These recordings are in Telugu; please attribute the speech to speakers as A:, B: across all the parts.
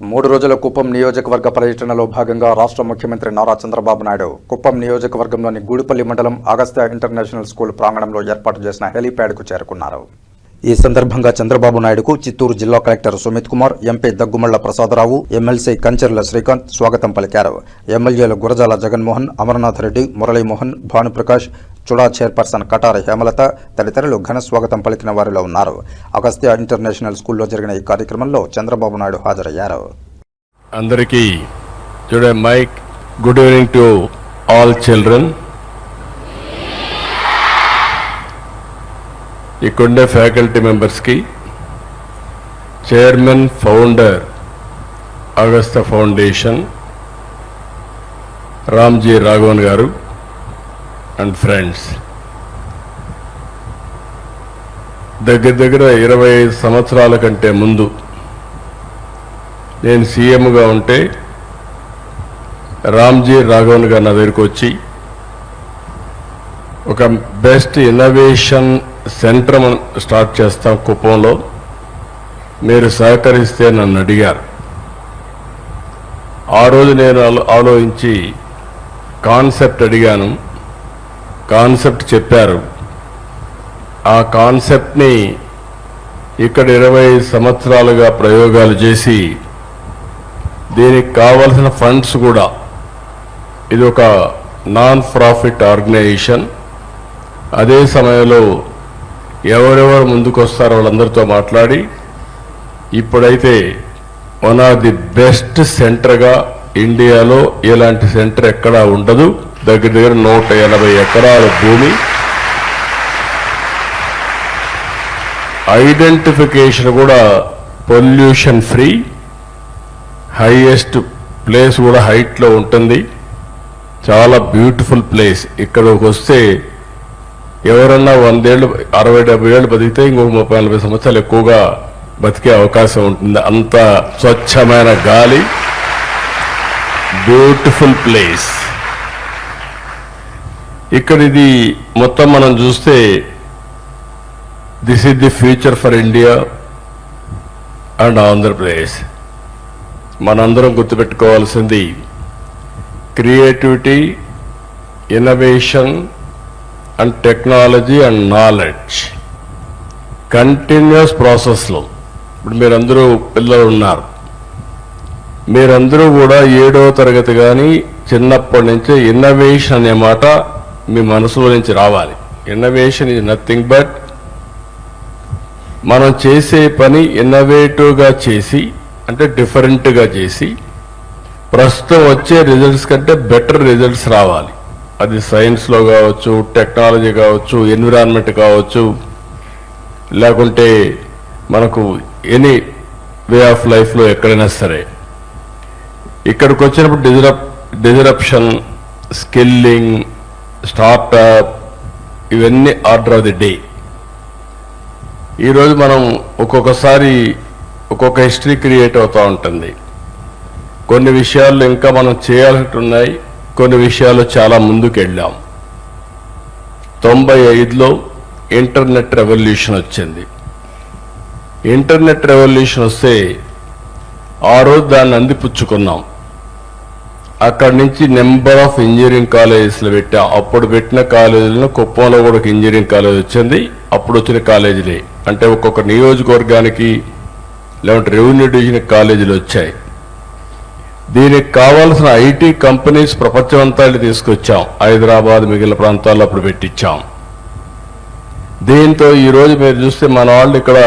A: మూడు రోజుల కుప్పం నియోజకవర్గ పర్యటనలో భాగంగా రాష్ట్ర ముఖ్యమంత్రి నారా చంద్రబాబు నాయుడు కుప్పం నియోజకవర్గంలోని గూడిపల్లి మండలం అగస్త్య ఇంటర్నేషనల్ స్కూల్ ప్రాంగణంలో ఏర్పాటు చేసిన హెలీప్యాడ్కు చేరుకున్నారు. ఈ సందర్భంగా చంద్రబాబు నాయుడుకు చిత్తూరు జిల్లా collector Sumit Kumar MP Daggumalla Prasadarao MLC Kancharla Srikanth స్వాగతం పలికారు. ఎమ్మెల్యేలు గురజాల జగన్మోహన్ అమర్నాథ్ రెడ్డి మురళీమోహన్ భానుప్రకాష్ చుడా చైర్పర్సన్ కటార హేమలత తదితరులు ఘన స్వాగతం పలికిన వారిలో ఉన్నారు. అగస్త్య ఇంటర్నేషనల్ స్కూల్లో జరిగిన ఈ కార్యక్రమంలో చంద్రబాబు నాయుడు హాజరయ్యారు.
B: అందరికీ mic good evening to all children ఇక్కడుండే ఫ్యాకల్టీ మెంబర్స్కి chairman founder Agastya foundation Ramji Raghavan garu and friends. దగ్గర దగ్గర ఇరవై ఐదు సంవత్సరాల కంటే ముందు నేను సీఎంగా ఉంటే రామ్జీ రాఘవన్ గారు నా దగ్గరికి వచ్చి ఒక బెస్ట్ ఇన్నోవేషన్ సెంటర్ మనం స్టార్ట్ చేస్తాం కుప్పంలో. మీరు సహకరిస్తే నన్ను అడిగారు. ఆ రోజు నేను ఆలో- ఆలోచించి కాన్సెప్ట్ అడిగాను. కాన్సెప్ట్ చెప్పారు. ఆ కాన్సెప్ట్ని ఇక్కడ ఇరవై సంవత్సరాలుగా ప్రయోగాలు చేసి దీనికి కావలసిన ఫండ్స్ కూడా. ఇది ఒక నాన్ ప్రాఫిట్ ఆర్గనైజేషన్. అదే సమయంలో ఎవరెవరు ముందుకు వస్తారో వాళ్ళందరితో మాట్లాడి ఇప్పుడైతే వన్ ఆఫ్ ది బెస్ట్ సెంటర్గా ఇండియాలో ఇలాంటి సెంటర్ ఎక్కడా ఉండదు. దగ్గర దగ్గర నూట ఎనభై ఎకరాల భూమి. ఐడెంటిఫికేషన్ కూడా పొల్యూషన్ ఫ్రీ. హైయెస్ట్ ప్లేస్ కూడా హైట్లో ఉంటుంది. చాలా బ్యూటిఫుల్ ప్లేస్. ఇక్కడికి వస్తే ఎవరన్నా వందేళ్ళు అరవై డెబ్బై ఏళ్ళు బతికితే ఇంకొక ముప్పై నలభై సంవత్సరాలు ఎక్కువగా బతికే అవకాశం ఉంటుంది. అంత స్వచ్ఛమైన గాలి బ్యూటిఫుల్ ప్లేస్ ఇక్కడ ఇది మొత్తం మనం చూస్తే this is the future for India and Andhra Pradesh మనందరం గుర్తుపెట్టుకోవాల్సింది creativity innovation and technology and knowledge. Continuous ప్రాసెస్లో. ఇప్పుడు మీరందరూ పిల్లలు ఉన్నారు. మీరందరూ కూడా ఏడవ తరగతి కానీ చిన్నప్పటి నుంచే ఇన్నోవేషన్ అనే మాట మీ మనసులో నుంచి రావాలి. ఇన్నోవేషన్ ఈజ్ నథింగ్ బట్ మనం చేసే పని ఇన్నోవేటివ్గా చేసి అంటే డిఫరెంట్గా చేసి ప్రస్తుతం వచ్చే రిజల్ట్స్ కంటే బెటర్ రిజల్ట్స్ రావాలి. అది సైన్స్లో కావచ్చు టెక్నాలజీ కావచ్చు ఎన్విరాన్మెంట్ కావచ్చు లేకుంటే మనకు ఎనీ వే ఆఫ్ లైఫ్లో ఎక్కడైనా సరే. ఇక్కడికి వచ్చినప్పుడు డిజరప్ డిజరప్షన్ స్కిల్లింగ్ స్టార్టప్ ఇవన్నీ ఆర్డర్ ఆఫ్ ది డే ఈరోజు మనం ఒక్కొక్కసారి ఒక్కొక్క హిస్టరీ క్రియేట్ అవుతూ ఉంటుంది. కొన్ని విషయాల్లో ఇంకా మనం చేయాల్సి ఉన్నాయి కొన్ని విషయాలు చాలా ముందుకు వెళ్ళాం తొంభై ఐదులో ఇంటర్నెట్ రెవల్యూషన్ వచ్చింది. ఇంటర్నెట్ రెవల్యూషన్ వస్తే ఆ రోజు దాన్ని అందిపుచ్చుకున్నాం. అక్కడి నుంచి నెంబర్ ఆఫ్ ఇంజనీరింగ్ కాలేజెస్లు పెట్టాం. అప్పుడు పెట్టిన కాలేజీలను కుప్పంలో కూడా ఒక ఇంజనీరింగ్ కాలేజ్ వచ్చింది. అప్పుడు వచ్చిన కాలేజీలే. అంటే ఒక్కొక్క నియోజకవర్గానికి లేదంటే రెవెన్యూ డివిజన్ కాలేజీలు వచ్చాయి. దీనికి కావాల్సిన ఐటీ కంపెనీస్ ప్రపంచం అంతా తీసుకొచ్చాం. హైదరాబాద్ మిగిలిన ప్రాంతాల్లో అప్పుడు పెట్టించాం దీంతో ఈరోజు మీరు చూస్తే మన వాళ్ళు ఇక్కడ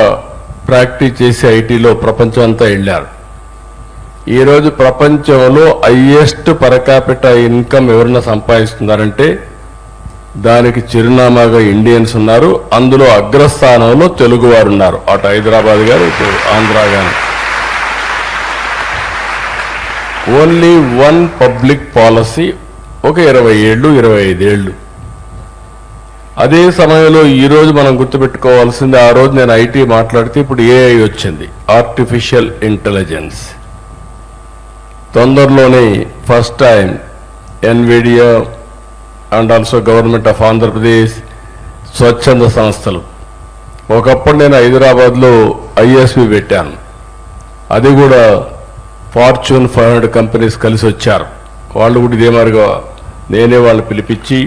B: ప్రాక్టీస్ చేసి ఐటీలో ప్రపంచం అంతా వెళ్ళారు ఈరోజు ప్రపంచంలో హయ్యెస్ట్ పరకాపిట ఇన్కమ్ ఎవరన్నా సంపాదిస్తున్నారంటే దానికి చిరునామాగా ఇండియన్స్ ఉన్నారు. అందులో అగ్రస్థానంలో తెలుగువారు ఉన్నారు. అటు హైదరాబాద్ గారు ఇటు ఆంధ్ర గారు. ఓన్లీ వన్ పబ్లిక్ పాలసీ ఒక ఇరవై ఏళ్ళు ఇరవై ఐదేళ్ళు. అదే సమయంలో ఈరోజు మనం గుర్తుపెట్టుకోవాల్సింది ఆ రోజు నేను ఐటీ మాట్లాడితే ఇప్పుడు ఏఐ వచ్చింది ఆర్టిఫిషియల్ ఇంటెలిజెన్స్ తొందరలోనే first time Nvidia and also government of Andhra Pradesh స్వచ్ఛంద సంస్థలు. ఒకప్పుడు నేను హైదరాబాద్లో ఐఎస్పి పెట్టాను. అది కూడా ఫార్చ్యూన్ ఫైవ్ హండ్రెడ్ కంపెనీస్ కలిసి వచ్చారు. వాళ్ళు కూడా ఇదే మాదిరిగా నేనే వాళ్ళు పిలిపించి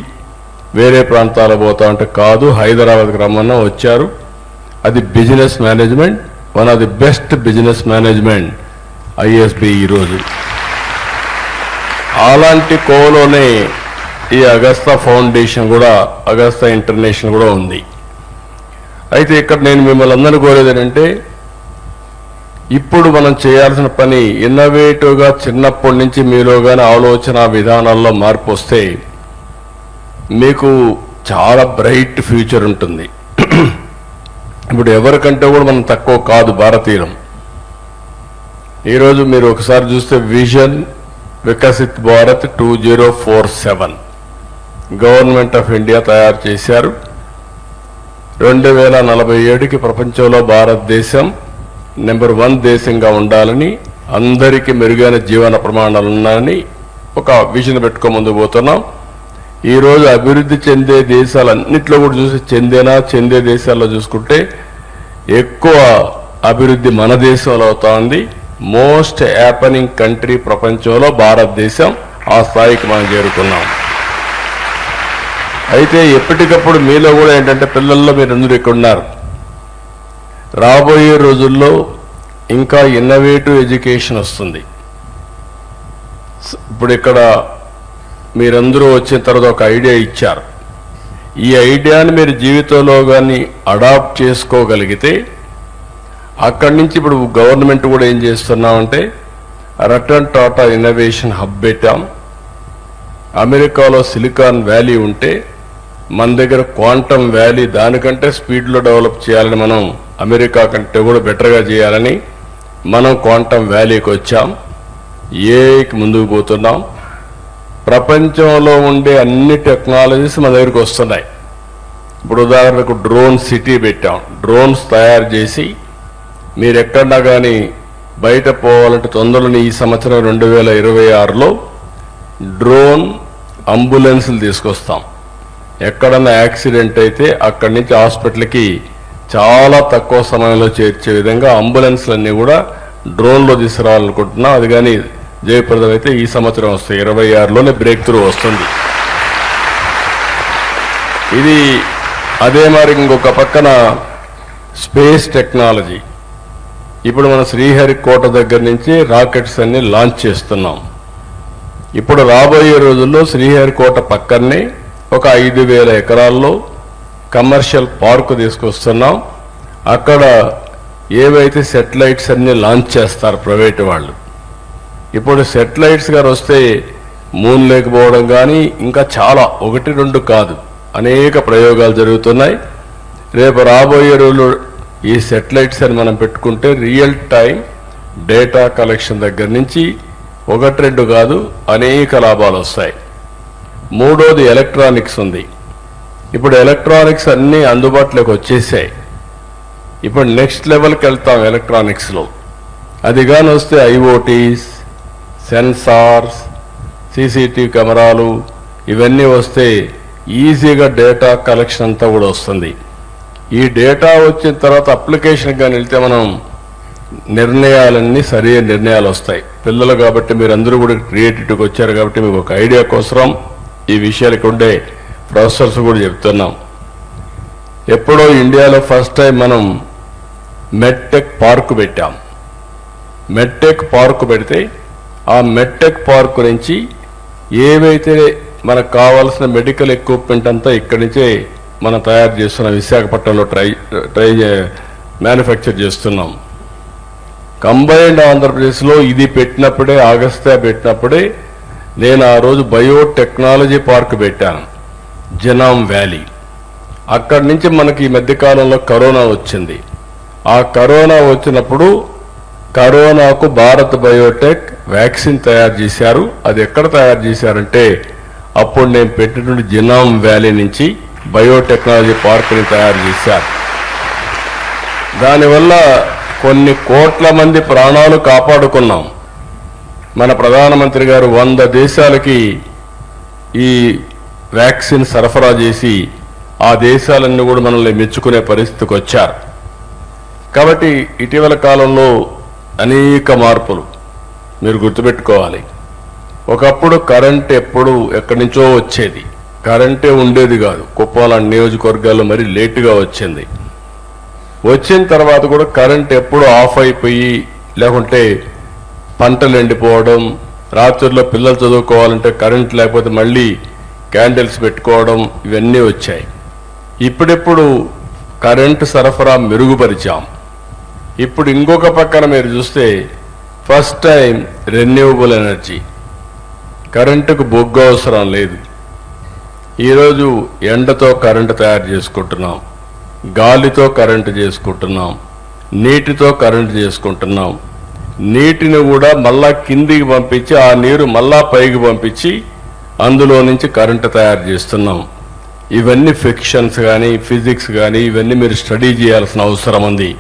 B: వేరే ప్రాంతాలకు పోతా అంటే కాదు హైదరాబాద్కి రమ్మన్నా వచ్చారు. అది business management one of the best business management ISB ఈరోజు అలాంటి కోలోనే ఈ అగస్తా ఫౌండేషన్ కూడా అగస్తా ఇంటర్నేషనల్ కూడా ఉంది. అయితే ఇక్కడ నేను మిమ్మల్ని అందరినీ కోరేది ఏంటంటే ఇప్పుడు మనం చేయాల్సిన పని ఇన్నోవేటివ్గా చిన్నప్పటి నుంచి మీలో కానీ ఆలోచన విధానాల్లో మార్పు వస్తే మీకు చాలా బ్రైట్ ఫ్యూచర్ ఉంటుంది. ఇప్పుడు ఎవరికంటే కూడా మనం తక్కువ కాదు భారతీయులం. ఈరోజు మీరు ఒకసారి చూస్తే vision Viksit Bharat two zero four seven government of India తయారు చేశారు. రెండు వేల నలభై ఏడుకి ప్రపంచంలో భారతదేశం నెంబర్ వన్ దేశంగా ఉండాలని అందరికీ మెరుగైన జీవన ప్రమాణాలు ఉన్నాయని ఒక విజన్ పెట్టుకో ముందు పోతున్నాం. ఈరోజు అభివృద్ధి చెందే దేశాలన్నింటిలో కూడా చూసి చెందేనా చెందే దేశాల్లో చూసుకుంటే ఎక్కువ అభివృద్ధి మన దేశంలో అవుతా ఉంది మోస్ట్ హ్యాపనింగ్ కంట్రీ ప్రపంచంలో భారతదేశం ఆ స్థాయికి మనం చేరుకున్నాం. అయితే ఎప్పటికప్పుడు మీలో కూడా ఏంటంటే పిల్లల్లో మీరు అందరూ ఇక్కడ ఉన్నారు. రాబోయే రోజుల్లో ఇంకా ఇన్నోవేటివ్ ఎడ్యుకేషన్ వస్తుంది. ఇప్పుడు ఇక్కడ మీరందరూ వచ్చిన తర్వాత ఒక ఐడియా ఇచ్చారు. ఈ ఐడియాని మీరు జీవితంలో కానీ అడాప్ట్ చేసుకోగలిగితే అక్కడి నుంచి ఇప్పుడు గవర్నమెంట్ కూడా ఏం చేస్తున్నామంటే రటన్ టాటా ఇన్నోవేషన్ హబ్ పెట్టాం. అమెరికాలో సిలికాన్ వ్యాలీ ఉంటే మన దగ్గర క్వాంటమ్ వ్యాలీ దానికంటే స్పీడ్లో డెవలప్ చేయాలని మనం అమెరికా కంటే కూడా బెటర్గా చేయాలని మనం క్వాంటమ్ వ్యాలీకి వచ్చాం. ఏకి ముందుకు పోతున్నాం. ప్రపంచంలో ఉండే అన్ని టెక్నాలజీస్ మన దగ్గరికి వస్తున్నాయి. ఇప్పుడు ఉదాహరణకు డ్రోన్ సిటీ పెట్టాం. డ్రోన్స్ తయారు చేసి మీరు ఎక్కడన్నా కానీ బయట పోవాలంటే తొందరలో ఈ సంవత్సరం రెండు వేల ఇరవై ఆరులో డ్రోన్ అంబులెన్స్లు తీసుకొస్తాం. ఎక్కడన్నా యాక్సిడెంట్ అయితే అక్కడి నుంచి హాస్పిటల్కి చాలా తక్కువ సమయంలో చేర్చే విధంగా అంబులెన్స్లన్నీ కూడా డ్రోన్లో తీసుకురావాలనుకుంటున్నాం. అది కానీ జయప్రదం అయితే ఈ సంవత్సరం వస్తుంది ఇరవై ఆరులోనే బ్రేక్ త్రూ వస్తుంది. ఇది అదే మరి ఇంకొక పక్కన స్పేస్ టెక్నాలజీ. ఇప్పుడు మన శ్రీహరికోట దగ్గర నుంచి రాకెట్స్ అన్ని లాంచ్ చేస్తున్నాం. ఇప్పుడు రాబోయే రోజుల్లో శ్రీహరికోట పక్కనే ఒక ఐదు వేల ఎకరాల్లో కమర్షియల్ పార్క్ తీసుకొస్తున్నాం. అక్కడ ఏవైతే సెటిలైట్స్ అన్ని లాంచ్ చేస్తారు ప్రైవేట్ వాళ్ళు. ఇప్పుడు సెటిలైట్స్ గారు వస్తే మూన్ లేకపోవడం కానీ ఇంకా చాలా ఒకటి రెండు కాదు. అనేక ప్రయోగాలు జరుగుతున్నాయి. రేపు రాబోయే రోజులు ఈ సెటిలైట్స్ అని మనం పెట్టుకుంటే రియల్ టైం డేటా కలెక్షన్ దగ్గర నుంచి ఒకటి రెండు కాదు అనేక లాభాలు వస్తాయి. మూడోది ఎలక్ట్రానిక్స్ ఉంది. ఇప్పుడు ఎలక్ట్రానిక్స్ అన్నీ అందుబాటులోకి వచ్చేసాయి. ఇప్పుడు నెక్స్ట్ లెవెల్కి వెళ్తాం ఎలక్ట్రానిక్స్లో అది కానీ వస్తే ఐఓటీస్ సెన్సార్స్ సీసీటీవీ కెమెరాలు ఇవన్నీ వస్తే ఈజీగా డేటా కలెక్షన్ అంతా కూడా వస్తుంది. ఈ డేటా వచ్చిన తర్వాత అప్లికేషన్ కానీ వెళ్తే మనం నిర్ణయాలన్నీ సరైన నిర్ణయాలు వస్తాయి. పిల్లలు కాబట్టి మీరు అందరూ కూడా క్రియేటివ్కి వచ్చారు కాబట్టి మీకు ఒక ఐడియా కోసం ఈ విషయాలకు ఉండే ప్రొఫెసర్స్ కూడా చెప్తున్నాం. ఎప్పుడో ఇండియాలో ఫస్ట్ టైం మనం మెట్టెక్ పార్క్ పెట్టాం. మెట్టెక్ పార్క్ పెడితే ఆ మెట్టెక్ పార్క్ నుంచి ఏవైతే మనకు కావాల్సిన మెడికల్ ఎక్విప్మెంట్ అంతా ఇక్కడి నుంచే మనం తయారు చేస్తున్నాం విశాఖపట్నంలో ట్రై ట్రై మ్యానుఫ్యాక్చర్ చేస్తున్నాం. కంబైన్డ్ ఆంధ్రప్రదేశ్లో ఇది పెట్టినప్పుడే ఆగస్తా పెట్టినప్పుడే నేను ఆ రోజు బయోటెక్నాలజీ పార్క్ పెట్టాను. Genome Valley. అక్కడి నుంచి మనకి ఈ మధ్యకాలంలో కరోనా వచ్చింది. ఆ కరోనా వచ్చినప్పుడు కరోనాకు భారత్ బయోటెక్ వ్యాక్సిన్ తయారు చేశారు. అది ఎక్కడ తయారు చేశారంటే అప్పుడు నేను పెట్టినటువంటి జినామ్ వ్యాలీ నుంచి బయోటెక్నాలజీ పార్క్ని తయారు చేశారు. దానివల్ల కొన్ని కోట్ల మంది ప్రాణాలు కాపాడుకున్నాం. మన ప్రధానమంత్రి గారు వంద దేశాలకి ఈ వ్యాక్సిన్ సరఫరా చేసి ఆ దేశాలన్నీ కూడా మనల్ని మెచ్చుకునే పరిస్థితికి వచ్చారు. కాబట్టి ఇటీవల కాలంలో అనేక మార్పులు మీరు గుర్తుపెట్టుకోవాలి. ఒకప్పుడు కరెంట్ ఎప్పుడు ఎక్కడి నుంచో వచ్చేది. కరెంటే ఉండేది కాదు. కుప్పం నియోజకవర్గాల్లో మరి లేటుగా వచ్చింది. వచ్చిన తర్వాత కూడా కరెంట్ ఎప్పుడు ఆఫ్ అయిపోయి లేకుంటే పంటలు ఎండిపోవడం రాత్రుల్లో పిల్లలు చదువుకోవాలంటే కరెంట్ లేకపోతే మళ్ళీ క్యాండిల్స్ పెట్టుకోవడం ఇవన్నీ వచ్చాయి. ఇప్పుడిప్పుడు కరెంటు సరఫరా మెరుగుపరిచాం. ఇప్పుడు ఇంకొక పక్కన మీరు చూస్తే ఫస్ట్ టైం రెన్యూవబుల్ ఎనర్జీ కరెంటుకు బొగ్గు అవసరం లేదు. ఈరోజు ఎండతో కరెంటు తయారు చేసుకుంటున్నాం. గాలితో కరెంటు చేసుకుంటున్నాం. నీటితో కరెంటు చేసుకుంటున్నాం. నీటిని కూడా మళ్ళా కిందికి పంపించి ఆ నీరు మళ్ళా పైకి పంపించి అందులో నుంచి కరెంటు తయారు చేస్తున్నాం. ఇవన్నీ ఫిక్షన్స్ కానీ ఫిజిక్స్ కానీ ఇవన్నీ మీరు స్టడీ చేయాల్సిన అవసరం ఉంది.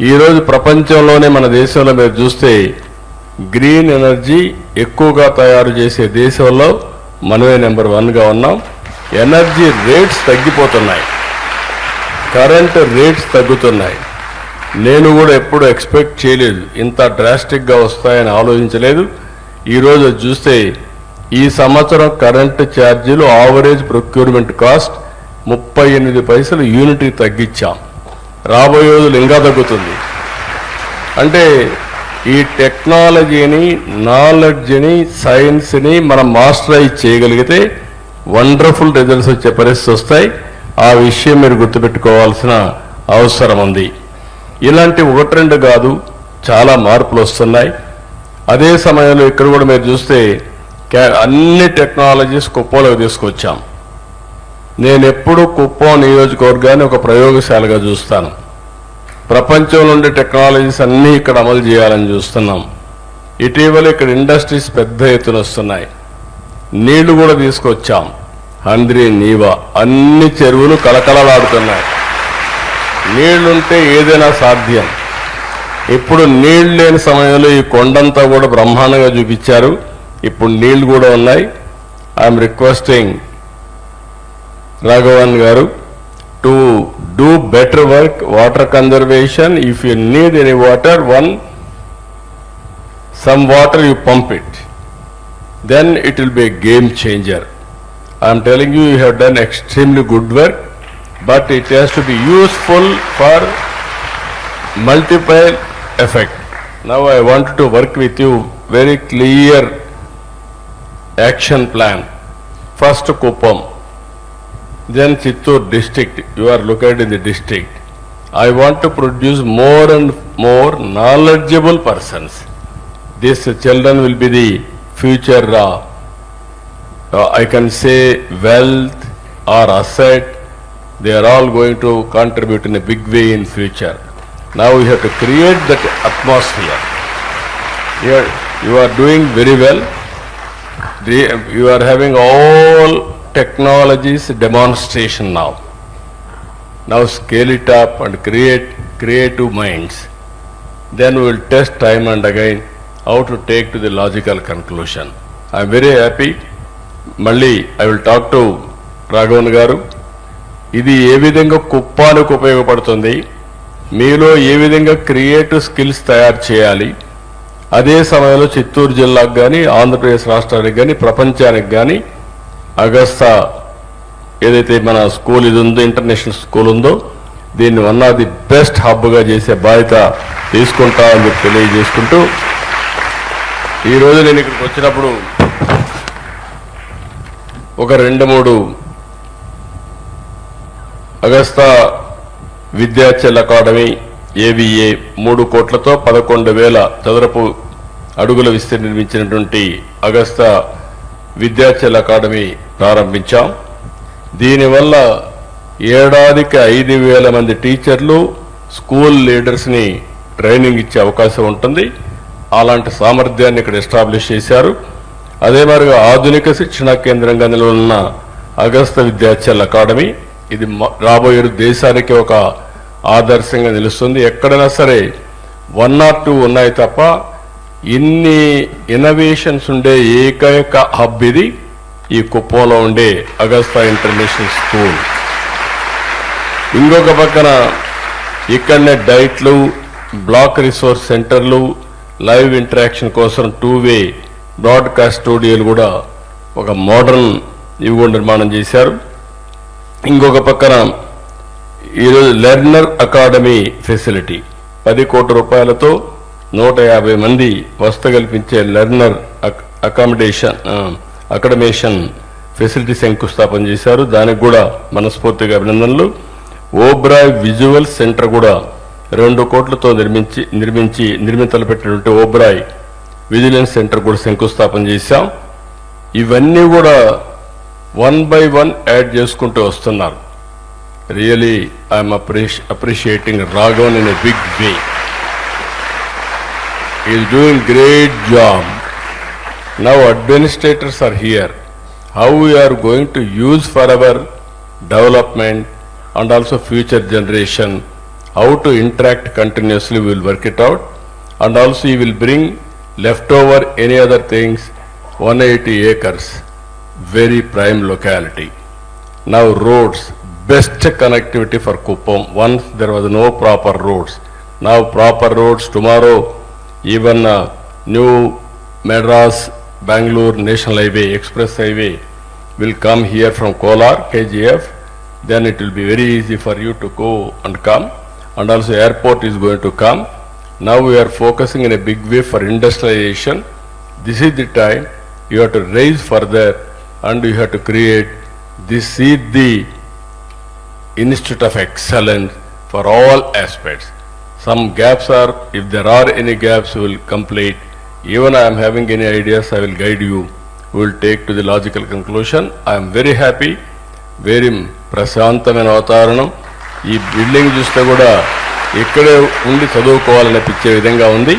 B: ఈరోజు ప్రపంచంలోనే మన దేశంలో మీరు చూస్తే గ్రీన్ ఎనర్జీ ఎక్కువగా తయారు చేసే దేశంలో మనమే నెంబర్ వన్గా ఉన్నాం. ఎనర్జీ రేట్స్ తగ్గిపోతున్నాయి. కరెంట్ రేట్స్ తగ్గుతున్నాయి. నేను కూడా ఎప్పుడు ఎక్స్పెక్ట్ చేయలేదు. ఇంత డ్రాస్టిక్గా వస్తాయని ఆలోచించలేదు. ఈరోజు చూస్తే ఈ సంవత్సరం కరెంటు ఛార్జీలు ఆవరేజ్ ప్రొక్యూర్మెంట్ కాస్ట్ ముప్పై ఎనిమిది పైసలు యూనిట్కి తగ్గించాం. రాబోయే రోజులు ఇంకా తగ్గుతుంది. అంటే ఈ టెక్నాలజీని నాలెడ్జ్ని సైన్స్ని మనం మాస్టరైజ్ చేయగలిగితే వండర్ఫుల్ రిజల్ట్స్ వచ్చే పరిస్థితి వస్తాయి. ఆ విషయం మీరు గుర్తుపెట్టుకోవాల్సిన అవసరం ఉంది. ఇలాంటి ఒకటి రెండు కాదు చాలా మార్పులు వస్తున్నాయి. అదే సమయంలో ఇక్కడ కూడా మీరు చూస్తే అన్ని టెక్నాలజీస్ కుప్పంలోకి తీసుకొచ్చాం. నేను ఎప్పుడు కుప్పం నియోజకవర్గాన్ని ఒక ప్రయోగశాలగా చూస్తాను. ప్రపంచంలో ఉండే టెక్నాలజీస్ అన్నీ ఇక్కడ అమలు చేయాలని చూస్తున్నాం. ఇటీవల ఇక్కడ ఇండస్ట్రీస్ పెద్ద ఎత్తున వస్తున్నాయి. నీళ్ళు కూడా తీసుకొచ్చాం. హంద్రి నీవా అన్ని చెరువులు కలకలలాడుతున్నాయి నీళ్ళుంటే ఏదైనా సాధ్యం. ఇప్పుడు నీళ్ళు లేని సమయంలో ఈ కొండంతా కూడా బ్రహ్మాండంగా చూపించారు. ఇప్పుడు నీళ్ళు కూడా ఉన్నాయి. I'm requesting Raghavan garu to do better work water conservation if you need any water one some water you pump it then it will be game changer I'm telling you you have done extremely good work but it has to be useful for multiple effect. Now I want to work with you very clear action plan. First Kuppam, then Chittur district, you are located in the district. I want to produce more and more knowledgeable persons. These children will be the future, uh, uh, I can say wealth or asset. They are all going to contribute in a big way in future. Now we have to create that atmosphere. You are, you are doing very well. The- You are having all technologies demonstration now. Now scale it up and create creative minds. Then we will test time and again how to take to the logical conclusion. I am very happy. మళ్ళీ I will talk to Raghavan garu ఇది ఏ విధంగా కుప్పానికి ఉపయోగపడుతుంది మీలో ఏ విధంగా క్రియేటివ్ స్కిల్స్ తయారు చేయాలి అదే సమయంలో చిత్తూరు జిల్లాకు కానీ ఆంధ్రప్రదేశ్ రాష్ట్రానికి కానీ ప్రపంచానికి కానీ అగస్తా ఏదైతే మన స్కూల్ ఇది ఉందో ఇంటర్నేషనల్ స్కూల్ ఉందో దీన్ని వన్ ఆఫ్ ది బెస్ట్ హబ్గా చేసే బాధ్యత తీసుకుంటా అని చెప్పి తెలియజేసుకుంటూ ఈరోజు నేను ఇక్కడికి వచ్చినప్పుడు ఒక రెండు మూడు అగస్తా విద్యాచల్ అకాడమీ ఏవిఏ మూడు కోట్లతో పదకొండు వేల చదరపు అడుగుల విస్తీర్ణ నిర్మించినటువంటి అగస్త విద్యాచల్ అకాడమీ ప్రారంభించాం. దీనివల్ల ఏడాదికి ఐదు వేల మంది టీచర్లు స్కూల్ లీడర్స్ని ట్రైనింగ్ ఇచ్చే అవకాశం ఉంటుంది. అలాంటి సామర్థ్యాన్ని ఇక్కడ ఎస్టాబ్లిష్ చేశారు. అదే మరిగా ఆధునిక శిక్షణా కేంద్రంగా నిలవనున్న అగస్త విద్యాచల్ అకాడమీ ఇది రాబోయే దేశానికి ఒక ఆదర్శంగా నిలుస్తుంది. ఎక్కడైనా సరే వన్ ఆర్ టూ ఉన్నాయి తప్ప ఇన్ని ఇన్నోవేషన్స్ ఉండే ఏకైక హబ్ ఇది ఈ కుప్పంలో ఉండే అగస్తా ఇంటర్నేషనల్ స్కూల్. ఇంకొక పక్కన ఇక్కడనే డైట్లు బ్లాక్ రిసోర్స్ సెంటర్లు లైవ్ ఇంటరాక్షన్ కోసం టూ వే బ్రాడ్కాస్ట్ స్టూడియోలు కూడా ఒక మోడర్న్ ఇవి కూడా నిర్మాణం చేశారు. ఇంకొక పక్కన ఈరోజు లెర్నర్ అకాడమీ ఫెసిలిటీ. పది కోట్ల రూపాయలతో నూట యాభై మంది వసతి కల్పించే లెర్నర్ అక్- అకామిడేషన్ అకాడమేషన్ ఫెసిలిటీ శంకుస్థాపన చేశారు. దానికి కూడా మనస్ఫూర్తిగా అభినందనలు. ఓబ్రాయ్ విజువల్ సెంటర్ కూడా రెండు కోట్లతో నిర్మించి నిర్మించి నిర్మితలు పెట్టినటువంటి ఓబ్రాయ్ విజిలెన్స్ సెంటర్ కూడా శంకుస్థాపన చేశాం. ఇవన్నీ కూడా వన్ బై వన్ యాడ్ చేసుకుంటూ వస్తున్నారు. Really, I'm appreciating Raghavan in a big way. He's doing great job. Now administrators are here. How we are going to use for our development and also future generation, how to interact continuously, we will work it out. And also he will bring leftover any other things, 180 acres, very prime locality. Now roads, best connectivity for Kuppam. Once there was no proper roads. Now proper roads tomorrow, even uh, new Madras, Bangalore National Highway, Express Highway will come here from Kolar, KGF. Then it will be very easy for you to go and come. And also airport is going to come. Now we are focusing in a big way for industrialization. This is the time you have to raise further and you have to create this is the institute of excellence for all aspects. Some gaps are, if there are any gaps, we will complete. Even I am having any ideas, I will guide you. We will take to the logical conclusion. I am very happy, very ప్రశాంతమైన వాతావరణం ఈ బిల్డింగ్ చూస్తే కూడా ఇక్కడే ఉండి చదువుకోవాలనిపించే విధంగా ఉంది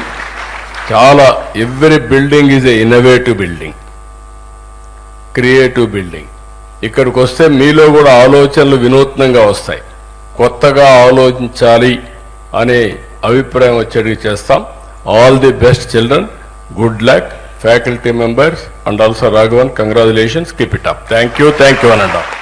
B: చాలా every building is a innovative building creative building ఇక్కడికి వస్తే మీలో కూడా ఆలోచనలు వినూత్నంగా వస్తాయి. కొత్తగా ఆలోచించాలి అనే అభిప్రాయం వచ్చేటివి చేస్తాం. All the best children good luck faculty members and also Raghavan congratulations keep it up thank you thank you అనండి